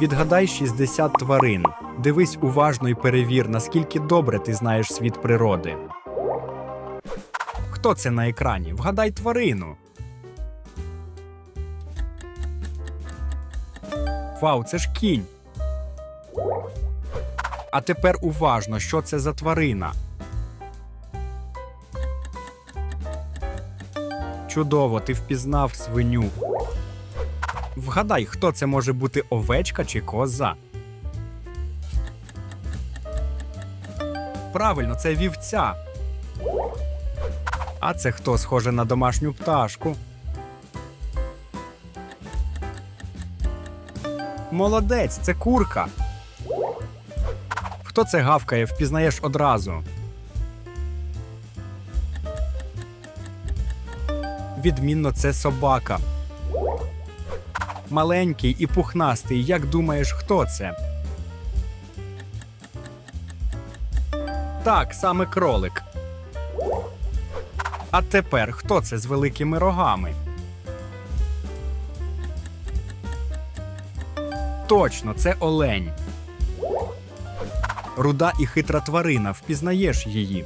Відгадай 60 тварин. Дивись уважно і перевір, наскільки добре ти знаєш світ природи. Хто це на екрані? Вгадай тварину. Вау, це ж кінь. А тепер уважно, що це за тварина. Чудово, ти впізнав свиню. Вгадай, хто це може бути овечка чи коза. Правильно, це вівця. А це хто схоже на домашню пташку? Молодець, це курка. Хто це гавкає, впізнаєш одразу. Відмінно, це собака. Маленький і пухнастий. Як думаєш, хто це? Так, саме кролик. А тепер хто це з великими рогами? Точно, це олень. Руда і хитра тварина, впізнаєш її.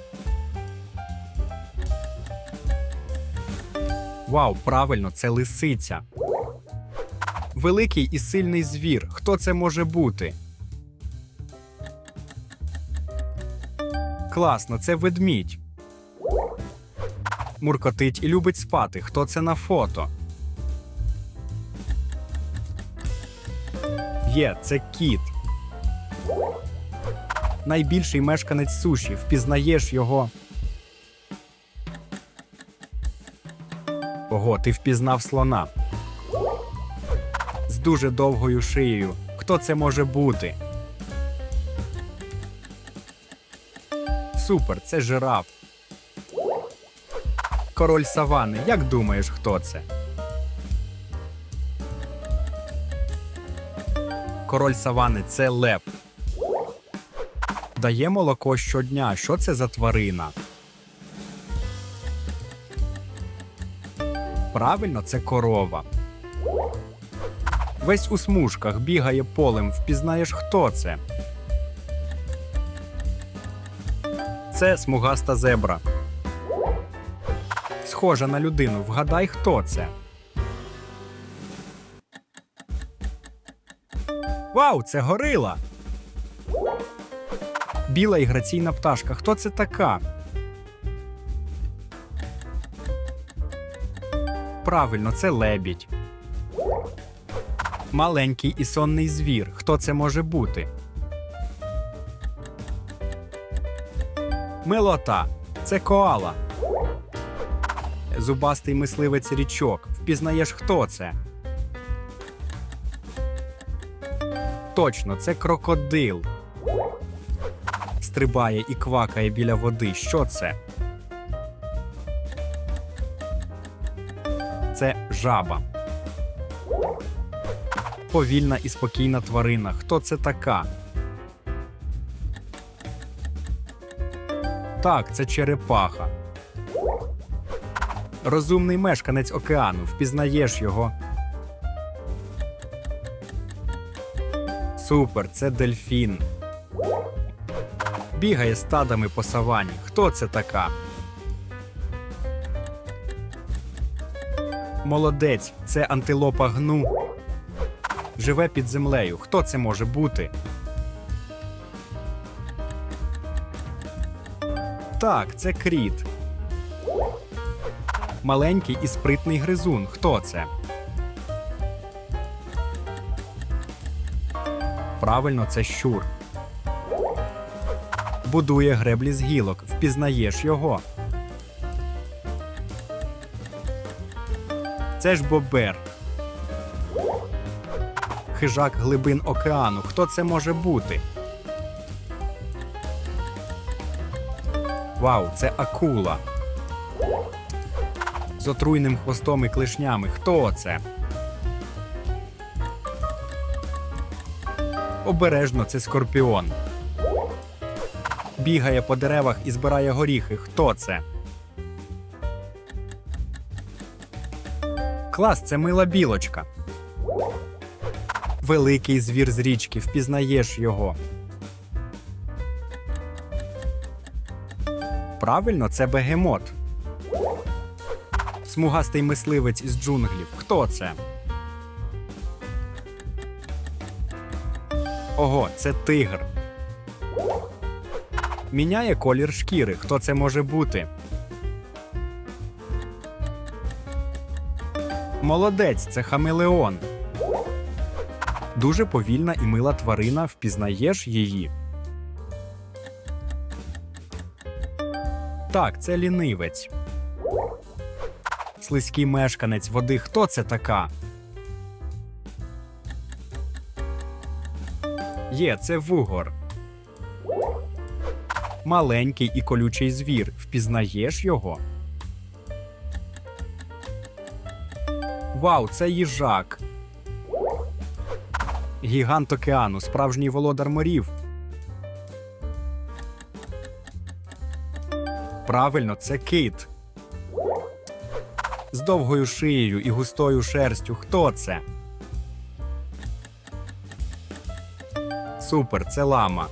Вау, правильно, це лисиця. Великий і сильний звір. Хто це може бути? Класно, це ведмідь. Муркотить і любить спати. Хто це на фото? Є, це кіт. Найбільший мешканець суші. Впізнаєш його. Ого, ти впізнав слона. Дуже довгою шиєю. Хто це може бути? Супер, це жираф. Король савани. Як думаєш, хто це? Король савани це лев. Дає молоко щодня. Що це за тварина? Правильно, це корова. Весь у смужках бігає полем. Впізнаєш, хто це? Це смугаста зебра. Схожа на людину. Вгадай, хто це. Вау, це горила. Біла і граційна пташка. Хто це така? Правильно, це лебідь. Маленький і сонний звір. Хто це може бути? Милота. Це коала. Зубастий мисливець річок. Впізнаєш, хто це? Точно, це крокодил. Стрибає і квакає біля води. Що це? Це жаба. Повільна і спокійна тварина. Хто це така? Так, це черепаха. Розумний мешканець океану. Впізнаєш його. Супер, це дельфін. Бігає стадами по савані. Хто це така? Молодець, це антилопа гну. Живе під землею. Хто це може бути? Так, це кріт. Маленький і спритний гризун. Хто це? Правильно, це щур. Будує греблі з гілок. Впізнаєш його. Це ж бобер. Хижак глибин океану. Хто це може бути? Вау, це акула. З отруйним хвостом і клешнями. Хто це? Обережно це скорпіон. Бігає по деревах і збирає горіхи. Хто це? Клас, це мила білочка. Великий звір з річки, впізнаєш його. Правильно, це бегемот. Смугастий мисливець із джунглів. Хто це? Ого, це тигр. Міняє колір шкіри. Хто це може бути? Молодець, це хамелеон. Дуже повільна і мила тварина, впізнаєш її. Так, це лінивець. Слизький мешканець води. Хто це така? Є, це вугор. Маленький і колючий звір. Впізнаєш його? Вау, це їжак. Гігант океану, справжній володар морів. Правильно, це кит. З довгою шиєю і густою шерстю. Хто це? Супер, це лама.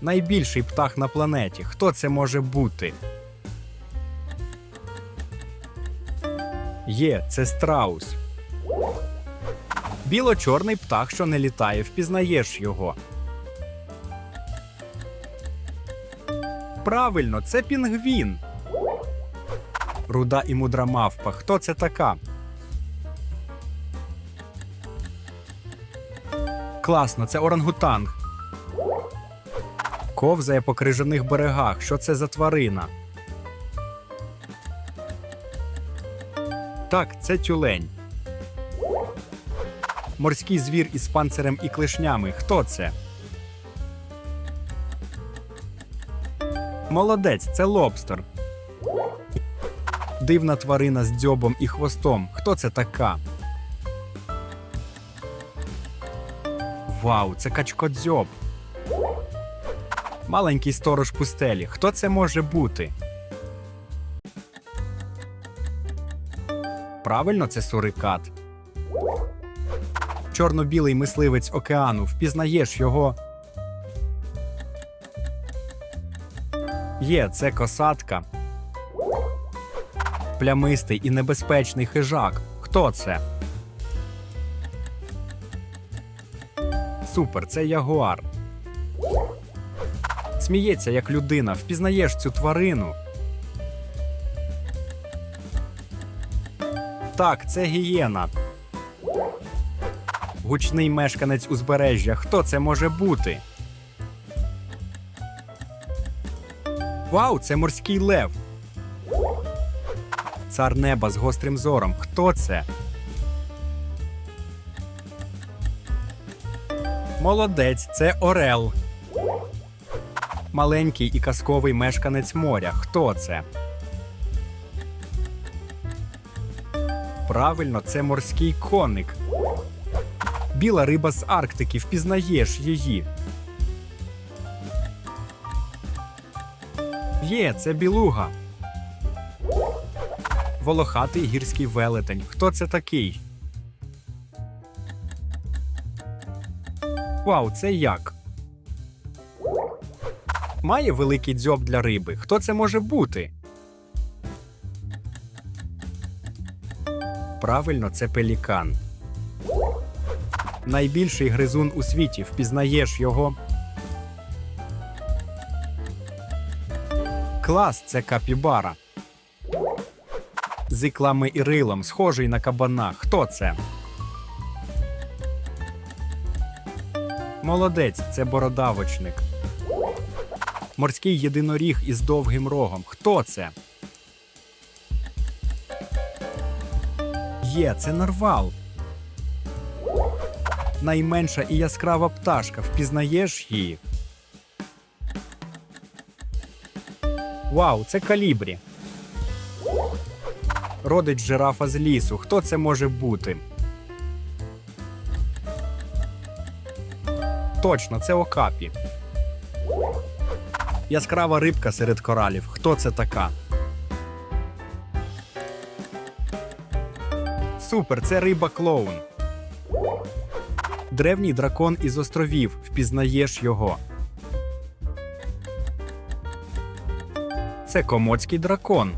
Найбільший птах на планеті. Хто це може бути? Є, це страус. Біло-чорний птах, що не літає, впізнаєш його. Правильно, це пінгвін. Руда і мудра мавпа. Хто це така? Класно, це орангутанг. Ковзає по крижаних берегах. Що це за тварина? Так, це тюлень. Морський звір із панцирем і клешнями. Хто це? Молодець, це лобстер. Дивна тварина з дзьобом і хвостом. Хто це така? Вау, це качкодзьоб. Маленький сторож пустелі. Хто це може бути? Правильно, це сурикат. Чорно-білий мисливець океану. Впізнаєш його. Є, це косатка. Плямистий і небезпечний хижак. Хто це? Супер, це ягуар. Сміється як людина. Впізнаєш цю тварину. Так, це гієна. Гучний мешканець узбережжя. Хто це може бути? Вау, це морський лев. Цар неба з гострим зором. Хто це? Молодець, це Орел. Маленький і казковий мешканець моря. Хто це? Правильно, це морський коник. Біла риба з Арктики. Впізнаєш її. Є, це білуга. Волохатий гірський велетень. Хто це такий? Вау, це як? Має великий дзьоб для риби. Хто це може бути? Правильно, це пелікан. Найбільший гризун у світі. Впізнаєш його. Клас це капібара. З іклами і рилом, схожий на кабана. Хто це? Молодець, це бородавочник. Морський єдиноріг із довгим рогом. Хто це? Є, це нарвал. Найменша і яскрава пташка. Впізнаєш її? Вау, це калібрі. Родич жирафа з лісу. Хто це може бути? Точно, це окапі. Яскрава рибка серед коралів. Хто це така? Супер, це риба клоун. Древній дракон із островів. Впізнаєш його. Це комоцький дракон.